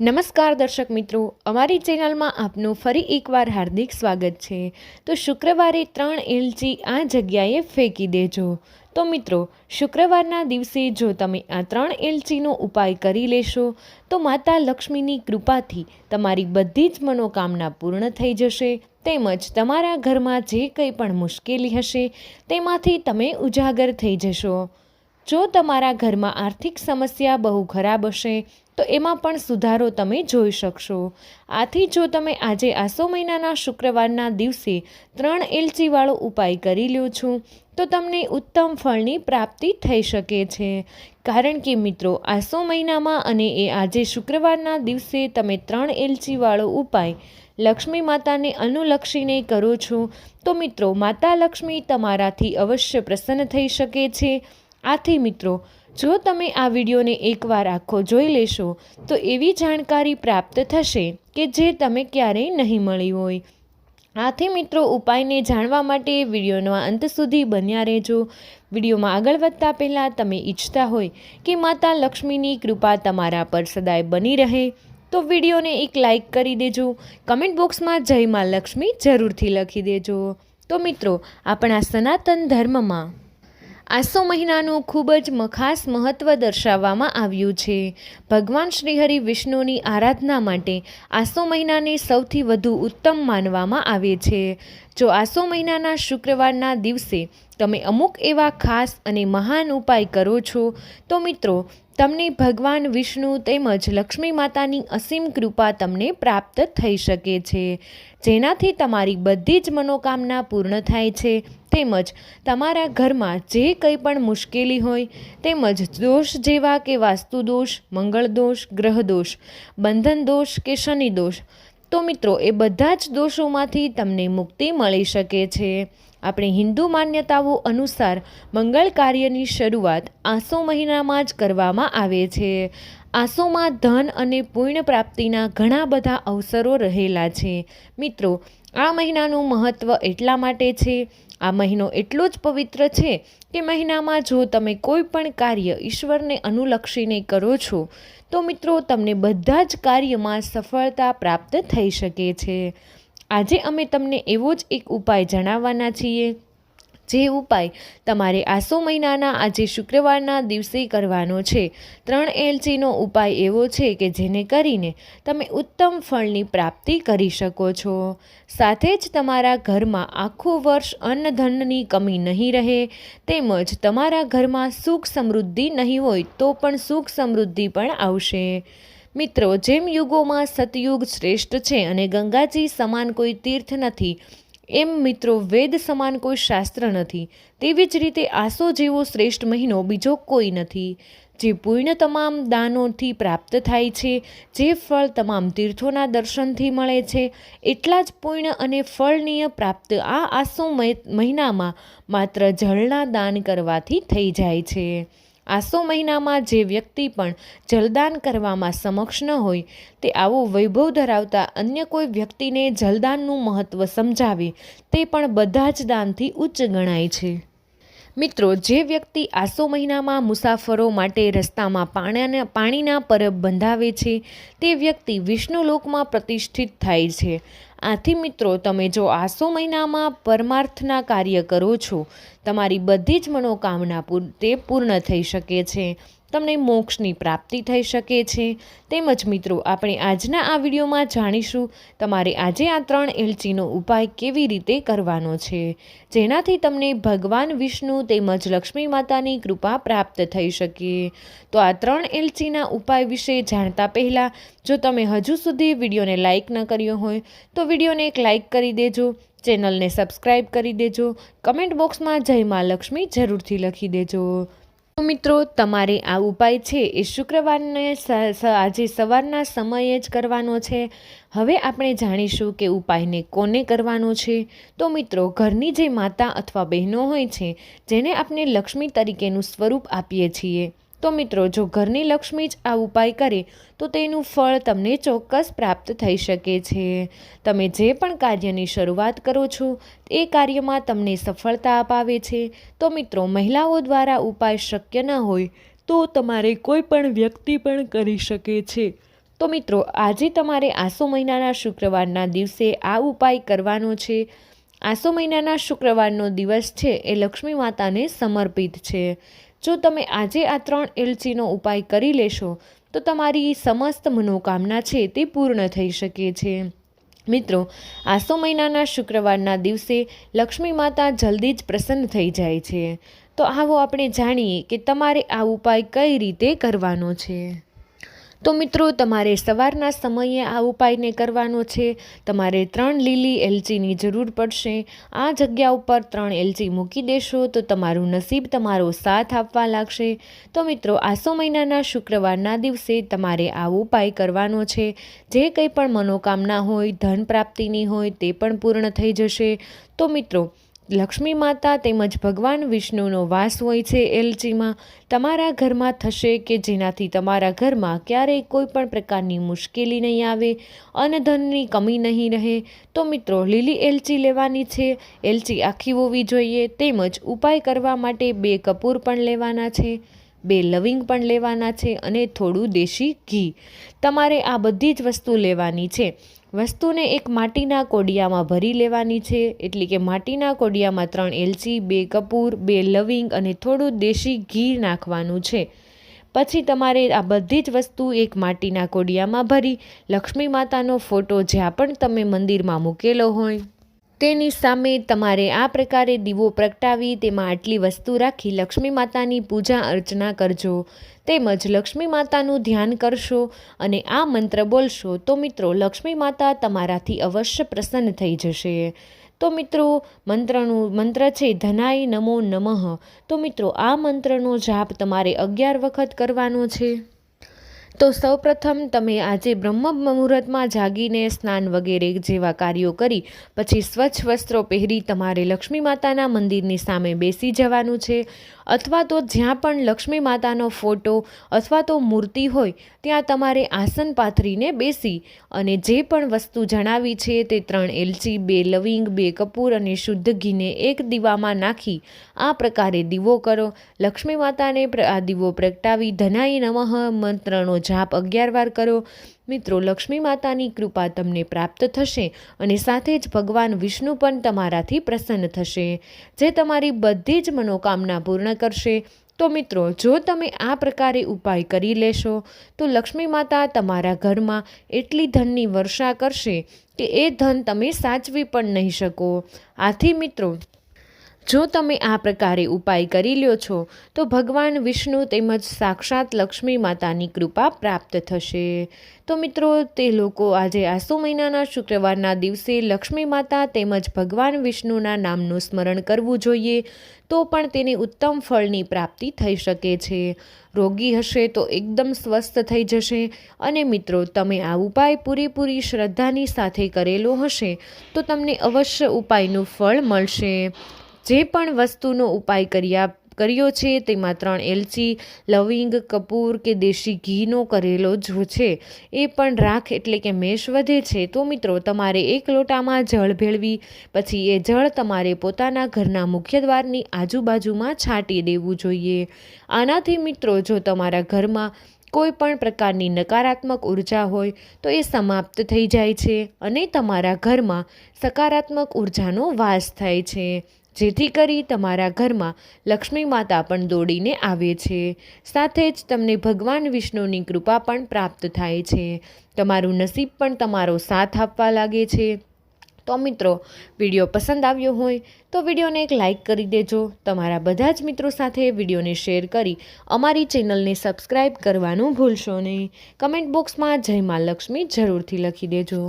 નમસ્કાર દર્શક મિત્રો, અમારી ચેનલમાં આપનું ફરી એકવાર હાર્દિક સ્વાગત છે. તો શુક્રવારે ત્રણ એલચી આ જગ્યાએ ફેંકી દેજો. તો મિત્રો, શુક્રવારના દિવસે જો તમે આ ત્રણ એલચીનો ઉપાય કરી લેશો, તો માતા લક્ષ્મીની કૃપાથી તમારી બધી જ મનોકામના પૂર્ણ થઈ જશે. તેમજ તમારા ઘરમાં જે કંઈ પણ મુશ્કેલી હશે, તેમાંથી તમે ઉજાગર થઈ જશો. જો તમારા ઘરમાં આર્થિક સમસ્યા બહુ ખરાબ હશે, તો એમાં પણ સુધારો તમે જોઈ શકશો. આથી જો તમે આજે આસો મહિનાના શુક્રવારના દિવસે ત્રણ એલચીવાળો ઉપાય કરી લ્યો છો, તો તમને ઉત્તમ ફળની પ્રાપ્તિ થઈ શકે છે. કારણ કે મિત્રો, આસો મહિનામાં અને એ આજે શુક્રવારના દિવસે તમે ત્રણ એલચીવાળો ઉપાય લક્ષ્મી માતાને અનુલક્ષીને કરો છો, તો મિત્રો, માતા લક્ષ્મી તમારાથી અવશ્ય પ્રસન્ન થઈ શકે છે. આથી મિત્રો, જો તમે આ વિડીયોને એકવાર આખો જોઈ લેશો, તો એવી જાણકારી પ્રાપ્ત થશે કે જે તમે ક્યારેય નહીં મળી હોય. આથી મિત્રો, ઉપાયને જાણવા માટે વિડીયોના અંત સુધી બન્યા રહેજો. વિડીયોમાં આગળ વધતા પહેલાં તમે ઈચ્છતા હોય કે માતા લક્ષ્મીની કૃપા તમારા પર સદાય બની રહે, તો વિડીયોને એક લાઈક કરી દેજો. કમેન્ટ બોક્સમાં જય મા લક્ષ્મી જરૂરથી લખી દેજો. તો મિત્રો, આપણા સનાતન ધર્મમાં આસો મહિનાનું ખૂબ જ ખાસ મહત્ત્વ દર્શાવવામાં આવ્યું છે. ભગવાન શ્રીહરિ વિષ્ણુની આરાધના માટે આસો મહિનાને સૌથી વધુ ઉત્તમ માનવામાં આવે છે. જો આસો મહિનાના શુક્રવારના દિવસે તમે અમુક એવા ખાસ અને મહાન ઉપાય કરો છો, તો મિત્રો તમને ભગવાન વિષ્ણુ તેમજ લક્ષ્મી માતાની અસીમ કૃપા તમને પ્રાપ્ત થઈ શકે છે. જેનાથી તમારી બધી જ મનોકામના પૂર્ણ થાય છે. તેમજ તમારા ઘરમાં જે કંઈ પણ મુશ્કેલી હોય, તેમજ દોષ જેવા કે વાસ્તુ દોષ, મંગળ દોષ, ગ્રહ દોષ, બંધન દોષ કે શનિ દોષ, તો મિત્રો એ બધા જ દોષોમાંથી તમને મુક્તિ મળી શકે છે. આપણે હિન્દુ માન્યતાઓ અનુસાર મંગળ કાર્યની શરૂઆત આસો મહિનામાં જ કરવામાં આવે છે. આસોમાં ધન અને પુણ્ય પ્રાપ્તિના ઘણા બધા અવસરો રહેલા છે. મિત્રો, આ મહિનાનું મહત્ત્વ એટલા માટે છે, આ મહિનો એટલો જ પવિત્ર છે કે મહિનામાં જો તમે કોઈ પણ કાર્ય ઈશ્વરને અનુલક્ષીને કરો છો, તો મિત્રો, તમને બધા જ કાર્યમાં સફળતા પ્રાપ્ત થઈ શકે છે. આજે અમે તમને એવો જ એક ઉપાય જણાવવાના છીએ. જે ઉપાય તમારે આસો મહિનાના આજે શુક્રવારના દિવસે કરવાનો છે. ત્રણ એલચીનો ઉપાય એવો છે કે જેને કરીને તમે ઉત્તમ ફળની પ્રાપ્તિ કરી શકો છો. સાથે જ તમારા ઘરમાં આખું વર્ષ અન્નધનની કમી નહીં રહે, તેમજ તમારા ઘરમાં સુખ સમૃદ્ધિ નહીં હોય તો પણ સુખ સમૃદ્ધિ પણ આવશે. મિત્રો, જેમ યુગોમાં સતયુગ શ્રેષ્ઠ છે અને ગંગાજી સમાન કોઈ તીર્થ નથી, એમ મિત્રો વેદ સમાન કોઈ શાસ્ત્ર નથી. તેવી જ રીતે આસો જેવો શ્રેષ્ઠ મહિનો બીજો કોઈ નથી. જે પૂર્ણ તમામ દાનોથી પ્રાપ્ત થાય છે, જે ફળ તમામ તીર્થોના દર્શનથી મળે છે, એટલા જ પૂર્ણ અને ફળનીય પ્રાપ્ત આ આસો મહિનામાં માત્ર જળના દાન કરવાથી થઈ જાય છે. આસો મહિનામાં જે વ્યક્તિ પણ જલદાન કરવામાં સમક્ષ ન હોય, તે આવો વૈભવ ધરાવતા અન્ય કોઈ વ્યક્તિને જલદાનનું મહત્ત્વ સમજાવે, તે પણ બધા જ દાનથી ઉચ્ચ ગણાય છે. મિત્રો, જે વ્યક્તિ આસો મહિનામાં મુસાફરો માટે રસ્તામાં પાણીના પાણીના પરબ બંધાવે છે, તે વ્યક્તિ વિષ્ણુલોકમાં પ્રતિષ્ઠિત થાય છે. આથી મિત્રો, તમે જો આસો મહિનામાં પરમાર્થના કાર્ય કરો છો, તમારી બધી જ મનોકામના તે પૂર્ણ થઈ શકે છે. તમને મોક્ષની પ્રાપ્તિ થઈ શકે છે. તેમજ મિત્રો, આપણે આજના આ વિડીયોમાં જાણીશું, તમારે આજે આ ત્રણ એલચીનો ઉપાય કેવી રીતે કરવાનો છે, જેનાથી તમને ભગવાન વિષ્ણુ તેમજ લક્ષ્મી માતાની કૃપા પ્રાપ્ત થઈ શકે. તો આ ત્રણ એલચીના ઉપાય વિશે જાણતા પહેલાં, જો તમે હજુ સુધી વિડીયોને લાઇક ન કર્યો હોય, તો વિડીયોને એક લાઇક કરી દેજો, ચેનલને સબસ્ક્રાઈબ કરી દેજો, કમેન્ટ બોક્સમાં જય મા લક્ષ્મી જરૂરથી લખી દેજો. તો મિત્રો, તમારે આ ઉપાય છે એ શુક્રવારને આજે સવારના સમયે જ કરવાનો છે. હવે આપણે જાણીશું કે ઉપાયને કોને કરવાનો છે. તો મિત્રો, ઘરની જે માતા અથવા બહેનો હોય છે, જેને આપણે લક્ષ્મી તરીકેનું સ્વરૂપ આપીએ છીએ તો મિત્રો, જો ઘરની લક્ષ્મી જ આ ઉપાય કરે, તો તેનું ફળ તમને ચોક્કસ પ્રાપ્ત થઈ શકે છે. તમે જે પણ કાર્યની શરૂઆત કરો છો, એ કાર્યમાં તમને સફળતા અપાવે છે. તો મિત્રો, મહિલાઓ દ્વારા ઉપાય શક્ય ન હોય, તો તમારે કોઈ પણ વ્યક્તિ પણ કરી શકે છે. તો મિત્રો, આજે તમારે આસો મહિનાના શુક્રવારના દિવસે આ ઉપાય કરવાનો છે. આસો મહિનાના શુક્રવારનો દિવસ છે, એ લક્ષ્મી માતાને સમર્પિત છે. જો તમે આજે આ ત્રણ એલચીનો ઉપાય કરી લેશો, તો તમારી સમસ્ત મનોકામના છે તે પૂર્ણ થઈ શકે છે. મિત્રો, આસો મહિનાના શુક્રવારના દિવસે લક્ષ્મી માતા જલ્દી જ પ્રસન્ન થઈ જાય છે. તો આવો આપણે જાણીએ કે તમારે આ ઉપાય કઈ રીતે કરવાનો છે. તો મિત્રો, તમારે સવારના સમયે આ ઉપાયને કરવાનો છે. તમારે ત્રણ લીલી એલચીની જરૂર પડશે. આ જગ્યા ઉપર ત્રણ એલચી મૂકી દેશો તો તમારું નસીબ તમારો સાથ આપવા લાગશે. તો મિત્રો આસો મહિનાના શુક્રવારના દિવસે તમારે આ ઉપાય કરવાનો છે. જે કંઈ પણ મનોકામના હોય, ધન પ્રાપ્તિની હોય, તે પણ પૂર્ણ થઈ જશે. તો મિત્રો લક્ષ્મી માતા તેમજ ભગવાન વિષ્ણુનો વાસ હોય છે એલચીમાં. તમારા ઘરમાં થશે કે જેનાથી તમારા ઘરમાં ક્યારેય કોઈ પણ પ્રકારની મુશ્કેલી નહીં આવે, અન્નધનની કમી નહીં રહે. તો મિત્રો, લીલી એલચી લેવાની છે. એલચી આખી હોવી જોઈએ. તેમજ ઉપાય કરવા માટે બે કપૂર પણ લેવાના છે, બે લવિંગ પણ લેવાના છે અને થોડું દેશી ઘી. તમારે આ બધી જ વસ્તુ લેવાની છે. વસ્તુને એક માટીના કોડિયામાં ભરી લેવાની છે, એટલે કે માટીના કોડિયામાં ત્રણ એલચી, બે કપૂર, બે લવિંગ અને થોડું દેશી ઘી નાખવાનું છે. પછી તમારે આ બધી જ વસ્તુ એક માટીના કોડિયામાં ભરી લક્ષ્મી માતાનો ફોટો જ્યાં પણ તમે મંદિરમાં મૂકેલો હોય. તેની સામે તમારે આ પ્રકારે દીવો પ્રગટાવી, તેમાં આટલી વસ્તુ રાખી લક્ષ્મી માતાની પૂજા અર્ચના કરજો. તેમજ લક્ષ્મી માતાનું ધ્યાન કરશો અને આ મંત્ર બોલશો તો મિત્રો લક્ષ્મી માતા તમારાથી અવશ્ય પ્રસન્ન થઈ જશે. તો મિત્રો, મંત્રનું, મંત્ર છે ધનાય નમો નમઃ. તો મિત્રો, આ મંત્રનો જાપ તમારે અગિયાર વખત કરવાનો છે. તો સૌપ્રથમ તમે આજે બ્રહ્મ મુહૂર્તમાં જાગીને સ્નાન વગેરે જેવા કાર્યો કરી, પછી સ્વચ્છ વસ્ત્રો પહેરી તમારે લક્ષ્મી માતાના મંદિરની સામે બેસી જવાનું છે. અથવા તો જ્યાં પણ લક્ષ્મી માતાનો ફોટો અથવા તો મૂર્તિ હોય, ત્યાં તમારે આસન પાથરીને બેસી અને જે પણ વસ્તુ જણાવી છે તે ત્રણ એલચી, બે લવિંગ, બે કપૂર અને શુદ્ધ ઘીને એક દીવામાં નાખી, આ પ્રકારે દીવો કરો. લક્ષ્મી માતાને આ દીવો પ્રગટાવી ધનાઈ નમઃ મંત્રનો જાપ અગિયાર વાર કરો. મિત્રો, લક્ષ્મી માતાની કૃપા તમને પ્રાપ્ત થશે અને સાથે જ ભગવાન વિષ્ણુ પણ તમારાથી પ્રસન્ન થશે. જે તમારી બધી જ મનોકામના પૂર્ણ કરશે. તો મિત્રો, જો તમે આ પ્રકારે ઉપાય કરી લેશો, તો લક્ષ્મી માતા તમારા ઘરમાં એટલી ધનની વર્ષા કરશે કે એ ધન તમે સાચવી પણ નહીં શકો. આથી મિત્રો જો તમે આ પ્રકારે ઉપાય કરી લ્યો છો, તો ભગવાન વિષ્ણુ તેમજ સાક્ષાત લક્ષ્મી માતાની કૃપા પ્રાપ્ત થશે. તો મિત્રો, તે લોકો આજે આસો મહિનાના શુક્રવારના દિવસે લક્ષ્મી માતા તેમજ ભગવાન વિષ્ણુના નામનું સ્મરણ કરવું જોઈએ, તો પણ તેને ઉત્તમ ફળની પ્રાપ્તિ થઈ શકે છે. રોગી હશે તો એકદમ સ્વસ્થ થઈ જશે અને મિત્રો, તમે આ ઉપાય પૂરેપૂરી શ્રદ્ધાની સાથે કરેલો હશે, તો તમને અવશ્ય ઉપાયનું ફળ મળશે. જે પણ વસ્તુનો ઉપાય કર્યા, કર્યો છે, તેમાં ત્રણ એલચી, લવિંગ, કપૂર કે દેશી ઘીનો કરેલો જો છે, એ પણ રાખ એટલે કે મેષ વધે છે. તો મિત્રો, તમારે એક લોટામાં જળ ભેળવી, પછી એ જળ તમારે પોતાના ઘરના મુખ્ય દ્વારની આજુબાજુમાં છાંટી દેવું જોઈએ. આનાથી મિત્રો, જો તમારા ઘરમાં કોઈ પણ પ્રકારની નકારાત્મક ઊર્જા હોય, તો એ સમાપ્ત થઈ જાય છે અને તમારા ઘરમાં સકારાત્મક ઉર્જાનો વાસ થાય છે. જેથી કરી તમારા ઘરમાં લક્ષ્મી માતા પણ દોડીને આવે છે. સાથે જ તમને ભગવાન વિષ્ણુની કૃપા પણ પ્રાપ્ત થાય છે. તમારું નસીબ પણ તમારો સાથ આપવા લાગે છે. તો મિત્રો, વીડિયો પસંદ આવ્યો હોય તો વિડીયોને એક લાઇક કરી દેજો. તમારા બધા જ મિત્રો સાથે વિડીયોને શેર કરી અમારી ચેનલને સબસ્ક્રાઈબ કરવાનું ભૂલશો નહીં. કમેન્ટ બોક્સમાં જય મા લક્ષ્મી જરૂરથી લખી દેજો.